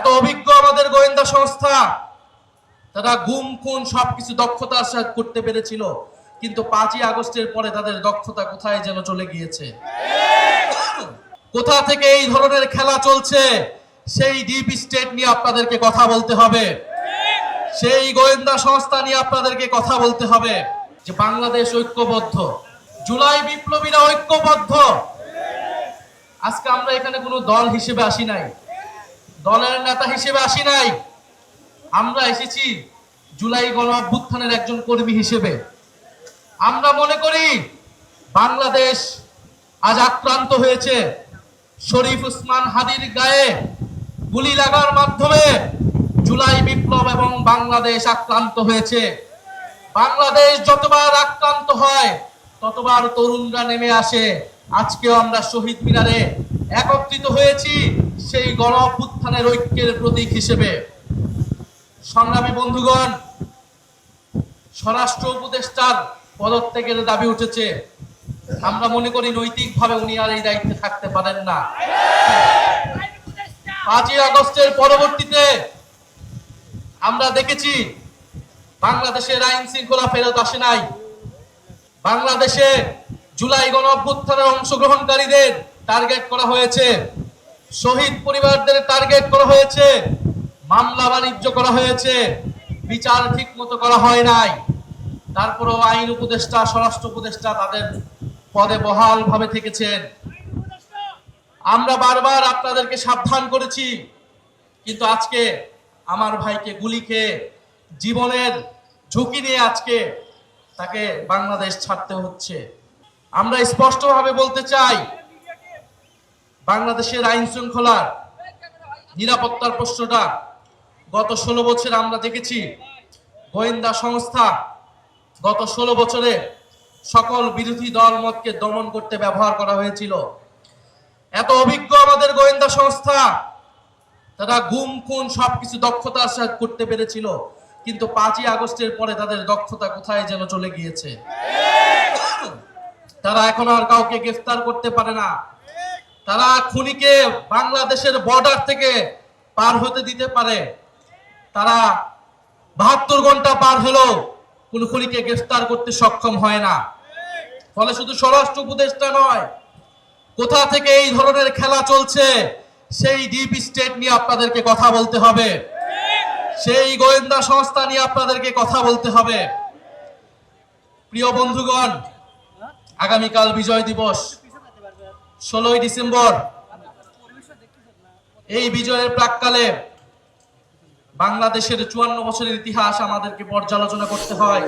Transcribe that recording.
এত অভিজ্ঞ আমাদের গোয়েন্দা সংস্থা। তারা গুম, খুন, সবকিছু দক্ষতার সাথে করতে পেরেছিল। কিন্তু পাঁচই আগস্টের পরে তাদের দক্ষতা কোথায় যেন চলে গিয়েছে? কোথা থেকে এই ধরনের খেলা চলছে, সেই ডিপ স্টেট নিয়ে আপনাদেরকে কথা বলতে হবে। সেই গোয়েন্দা সংস্থা নিয়ে আপনাদেরকে কথা বলতে হবে যে বাংলাদেশ ঐক্যবদ্ধ। জুলাই বিপ্লবীরা ঐক্যবদ্ধ। আজকে আমরা এখানে কোনো দল হিসেবে আসি নাই। দলের নেতা হিসেবে আসি নাই। আমরা এসেছি জুলাই গণ অভ্যুত্থানের একজন কর্মী হিসেবে। আমরা মনে করি বাংলাদেশ আজ আক্রান্ত হয়েছে। শরীফ উসমান হাদির গায়ে গুলি লাগার মাধ্যমে জুলাই বিপ্লব এবং বাংলাদেশ আক্রান্ত হয়েছে। বাংলাদেশ যতবার আক্রান্ত হয়, ততবার তরুণরা নেমে আসে। আজকেও আমরা শহীদ মিনারে একত্রিত হয়েছি। সেই গণ ঐক্যের প্রতীক হিসেবে। সংগ্রামী বন্ধুগণ, স্বরাষ্ট্র উপদেষ্টার পদত্যাগের দাবি উঠেছে। আমরা মনে করি নৈতিকভাবে উনি আর এই দায়িত্বে থাকতে পারেন না। পাঁচই আগস্টের পরবর্তীতে আমরা দেখেছি, বাংলাদেশের আইন শৃঙ্খলা ফেরত আসে নাই। বাংলাদেশে জুলাই গণ অভ্যুত্থানের অংশগ্রহণকারীদের টার্গেট করা হয়েছে। শহীদ পরিবারদের টার্গেট করা হয়েছে, মামলা বাণিজ্য করা হয়েছে, বিচার ঠিক মতো করা হয় নাই। তারপরেও আইন উপদেষ্টা, স্বরাষ্ট্র উপদেষ্টা তাদের পদে বহাল ভাবে থেকেছেন। আমরা বারবার আপনাদেরকে সাবধান করেছি, কিন্তু আজকে আমার ভাইকে গুলি খেয়ে জীবনের ঝুঁকি নিয়ে আজকে তাকে বাংলাদেশ ছাড়তে হচ্ছে। আমরা স্পষ্টভাবে বলতে চাই বাংলাদেশের আইন শৃঙ্খলার নিরাপত্তার প্রশ্নটা গত ষোলো বছর আমরা দেখেছি। গোয়েন্দা সংস্থা গত ষোলো বছরে সকল বিরোধী দল মতকে দমন করতে ব্যবহার করা হয়েছিল। এত অভিজ্ঞ আমাদের গোয়েন্দা সংস্থা, তারা গুম, খুন সবকিছু দক্ষতার সাথে করতে পেরেছিল। কিন্তু পাঁচই আগস্টের পরে তাদের দক্ষতা কোথায় যেন চলে গিয়েছে। তারা এখন আর কাউকে গ্রেফতার করতে পারে না। তারা খুনিকে বাংলাদেশের বর্ডার থেকে পার হতে দিতে পারে। তারা বাহাত্তর ঘণ্টা পার হলেও কোন খুনিকে গ্রেফতার করতে সক্ষম হয় না। ফলে শুধু স্বরাষ্ট্র উপদেষ্টা নয়, কোথা থেকে এই ধরনের খেলা চলছে সেই ডিপ স্টেট নিয়ে আপনাদেরকে কথা বলতে হবে। সেই গোয়েন্দা সংস্থা নিয়ে আপনাদেরকে কথা বলতে হবে। প্রিয় বন্ধুগণ, আগামীকাল বিজয় দিবস। ষোলোই ডিসেম্বর। এই বিজয়ের প্রাককালে বাংলাদেশের চুয়ান্ন বছরের ইতিহাস আমাদেরকে পর্যালোচনা করতে হয়।